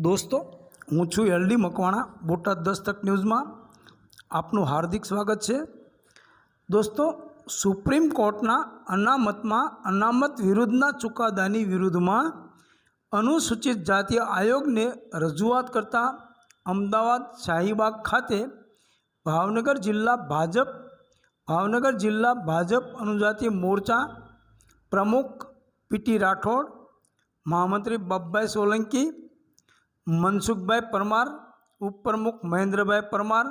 દોસ્તો, હું છું એલડી મકવાણા, બોટાદ દસ્તક ન્યૂઝમાં. આપનું હાર્દિક સ્વાગત છે. દોસ્તો, સુપ્રીમ કોર્ટના અનામતમાં અનામત વિરુદ્ધના ચુકાદાની વિરુદ્ધમાં અનુસૂચિત જાતિ આયોગને રજૂઆત કરતા અમદાવાદ શાહીબાગ ખાતે ભાવનગર જિલ્લા ભાજપ, ભાવનગર જિલ્લા ભાજપ અનુજાતિ મોરચા પ્રમુખ પીટી રાઠોડ, મહામંત્રી બબ્બાઈ સોલંકી મનસુખભાઈ પરમાર, ઉપપ્રમુખ મહેન્દ્રભાઈ પરમાર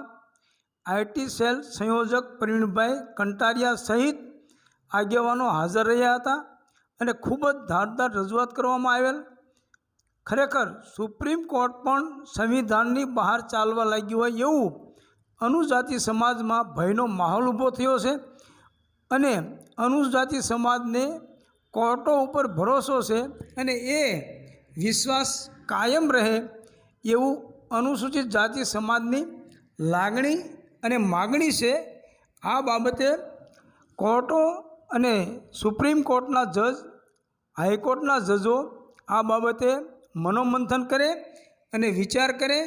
આઈટી સેલ સંયોજક પ્રવીણભાઈ કંટારિયા સહિત આગેવાનો હાજર રહ્યા હતા અને ખૂબ જ ધારદાર રજૂઆત કરવામાં આવેલ. ખરેખર સુપ્રીમ કોર્ટ પણ સંવિધાનની બહાર ચાલવા લાગ્યું હોય એવું અનુજાતિ સમાજમાં ભયનો માહોલ ઊભો થયો છે અને અનુજાતિ સમાજને કોર્ટો ઉપર ભરોસો છે અને એ વિશ્વાસ કાયમ રહે એવું અનુસૂચિત જાતિ સમાજની લાગણી અને માગણી છે. આ બાબતે કોર્ટો અને સુપ્રીમ કોર્ટના જજ, હાઈકોર્ટના જજો આ બાબતે મનોમંથન કરે અને વિચાર કરે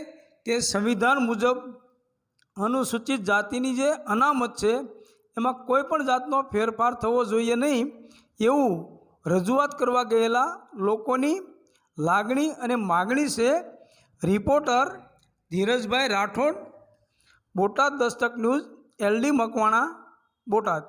કે સંવિધાન મુજબ અનુસૂચિત જાતિની જે અનામત છે એમાં કોઈ પણ જાતનો ફેરફાર થવો જોઈએ નહીં એવું રજૂઆત કરવા ગયેલા લોકોની લાગણી અને માગણી છે reporter Dhirajbhai Rathod Botad Dastak news L D Makwana Botad.